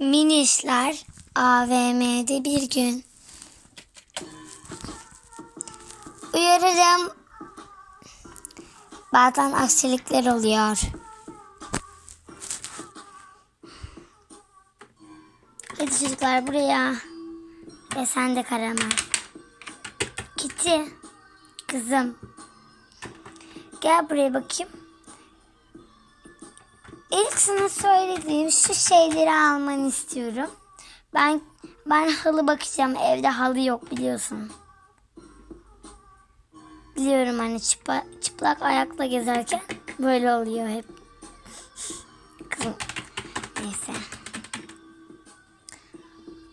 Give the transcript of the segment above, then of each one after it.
Minişler AVM'de bir gün. Uyarırım. Bazen aksilikler oluyor. Hadi çocuklar buraya. Ve sen de Karamel. Kitty. Kızım. Gel buraya bakayım. İlk sana söylediğim şu şeyleri almanı istiyorum. Ben ben halı bakacağım. Evde halı yok biliyorsun. Biliyorum hani çıplak, çıplak ayakla gezerken böyle oluyor hep. Kızım. Neyse.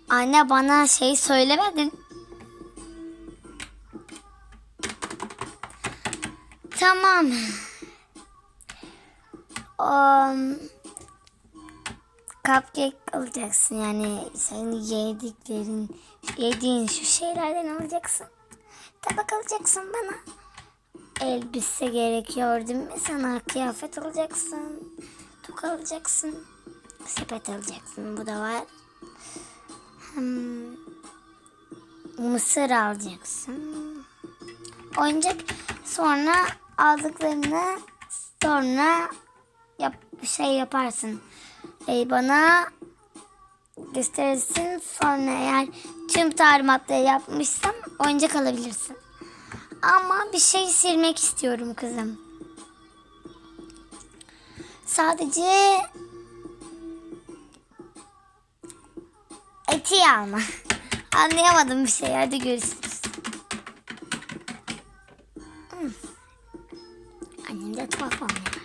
Anne bana şey söylemedin. Tamam. Um, cupcake alacaksın yani senin yediklerin yediğin şu şeylerden alacaksın. Tabak alacaksın bana. Elbise gerekiyor değil mi? Sana kıyafet alacaksın. Tok alacaksın. Sepet alacaksın. Bu da var. Hmm, mısır alacaksın. Oyuncak sonra aldıklarını sonra şey yaparsın. Ee, bana gösterirsin. Sonra eğer tüm talimatları yapmışsam oyuncak alabilirsin. Ama bir şey silmek istiyorum kızım. Sadece eti alma. Anlayamadım bir şey. Hadi görüşürüz. Hmm. Annem de tuhaf oynuyor.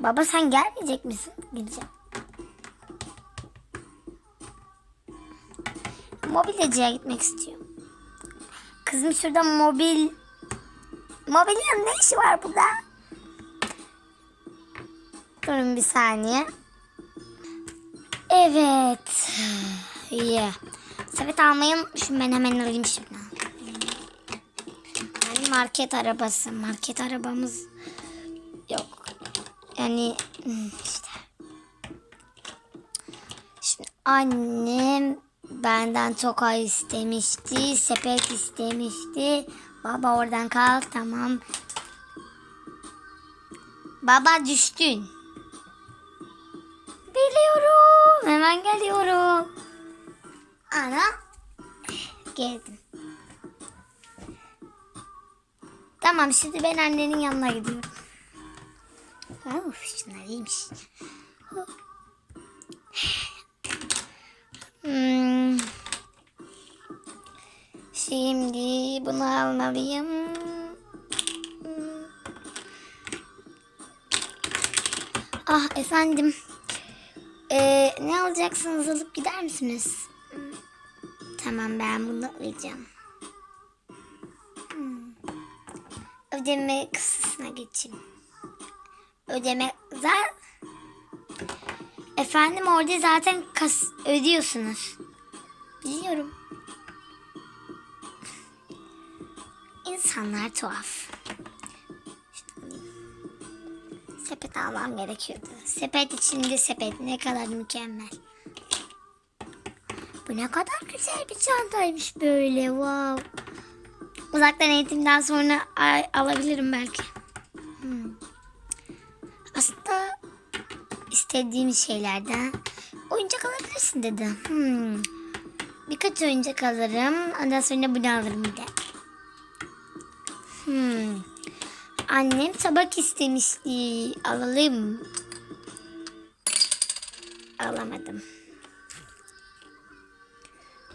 Baba sen gelmeyecek misin? Gideceğim. Mobilyacıya gitmek istiyorum. Kızım şurada mobil... Mobilyanın ne işi var burada? Durun bir saniye. Evet. İyi. Sepet almayı unutmuşum. Ben hemen alayım şimdi. Yani market arabası. Market arabamız yok. Yani hmm, işte. Şimdi annem benden toka istemişti. Sepet istemişti. Baba oradan kal tamam. Baba düştün. Biliyorum. Hemen geliyorum. Ana. Geldim. Tamam şimdi ben annenin yanına gidiyorum. Of şunlar. Hmm. Şimdi bunu almalıyım. Ah efendim. Ee, ne alacaksınız alıp gider misiniz? Tamam ben bunu alacağım. Hmm. Ödeme kısmına geçeyim. Ödeme zaten Efendim orada zaten kas ödüyorsunuz. Biliyorum. İnsanlar tuhaf. Sepet almam gerekiyordu. Sepet içinde sepet ne kadar mükemmel. Bu ne kadar güzel bir çantaymış böyle. Wow. Uzaktan eğitimden sonra alabilirim belki. Hmm. Aslında istediğim şeylerden oyuncak alabilirsin dedi. Hmm. Birkaç oyuncak alırım. Ondan sonra bunu alırım bir de. Hmm. Annem tabak istemişti. Alalım. Alamadım.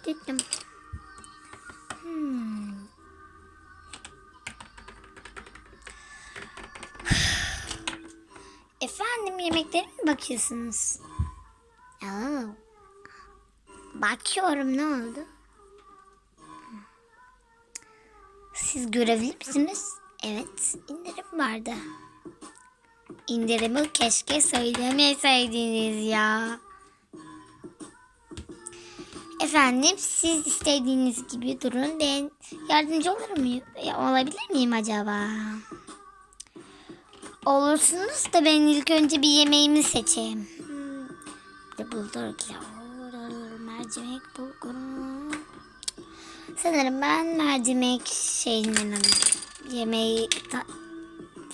Dedim. Yemeklere mi bakıyorsunuz? Aa, bakıyorum ne oldu? Siz görevli misiniz? Evet indirim vardı. İndirimi keşke söylemeseydiniz ya. Efendim siz istediğiniz gibi durun. Ben yardımcı olur muyum? Olabilir miyim acaba? Olursunuz da ben ilk önce bir yemeğimi seçeyim. Hmm. De bulgur pilavı, mercimek bulgur. Sanırım ben mercimek şeyinden. Yemeği ta-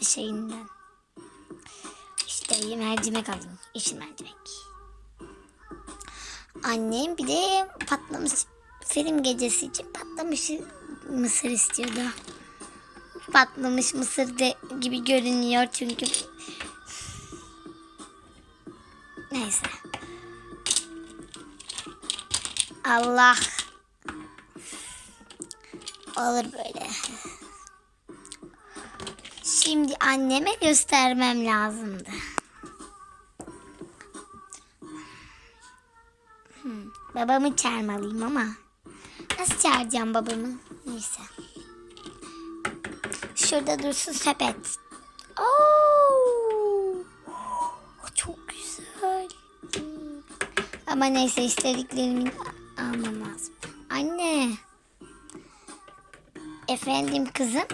şeyinden. İşte mercimek alayım. Yeşil mercimek. Annem bir de patlamış film gecesi için patlamış mısır istiyordu. Patlamış mısır de gibi görünüyor çünkü. Neyse. Allah. Olur böyle. Şimdi anneme göstermem lazımdı. Hmm, babamı çağırmalıyım ama nasıl çağıracağım babamı? Neyse. Şurada dursun sepet. Oo! Çok güzel. Ama neyse istediklerimi almam lazım. Anne. Efendim kızım.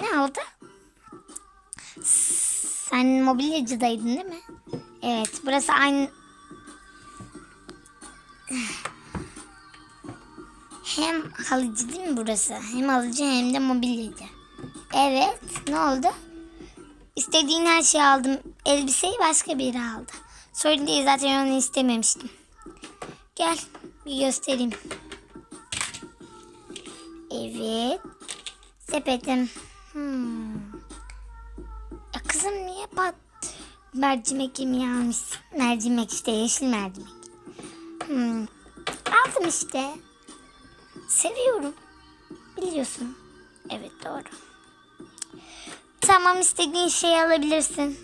Ne oldu? Sen mobilyacıdaydın değil mi? Evet burası aynı... Hem halıcı değil mi burası? Hem halıcı hem de mobilyacı. Evet ne oldu? İstediğin her şeyi aldım. Elbiseyi başka biri aldı. Sorun değil zaten onu istememiştim. Gel bir göstereyim. Evet. Sepetim. Hmm. Ya kızım niye pat mercimek yemeği almışsın? Mercimek işte yeşil mercimek. Hmm. Aldım işte. Seviyorum. Biliyorsun. Evet doğru. Tamam istediğin şeyi alabilirsin.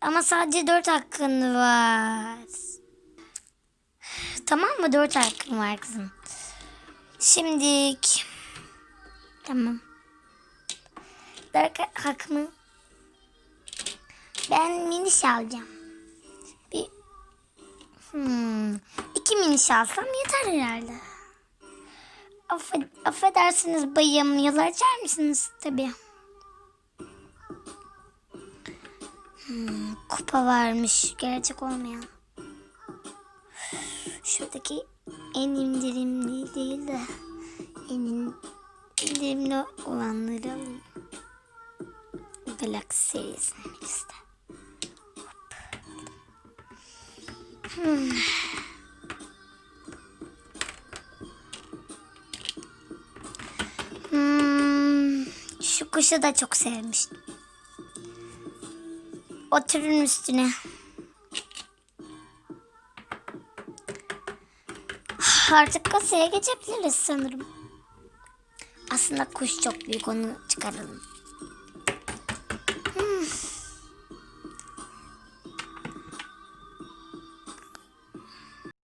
Ama sadece dört hakkın var. Tamam mı? Dört hakkın var kızım. Şimdilik. Tamam. Dört hak mı? Ben miniş alacağım. Bir hmm, iki miniş alsam yeter herhalde. Affed, affedersiniz bayım. Yol açar mısınız? Tabii. Kupa varmış. Gerçek olmayan. Şuradaki en indirimli değil de en in- indirimli olanları alayım. Galaxy de. Hop. Hmm. Hmm, şu kuşu da çok sevmiştim. Oturun üstüne. Artık kasaya geçebiliriz sanırım. Aslında kuş çok büyük onu çıkaralım.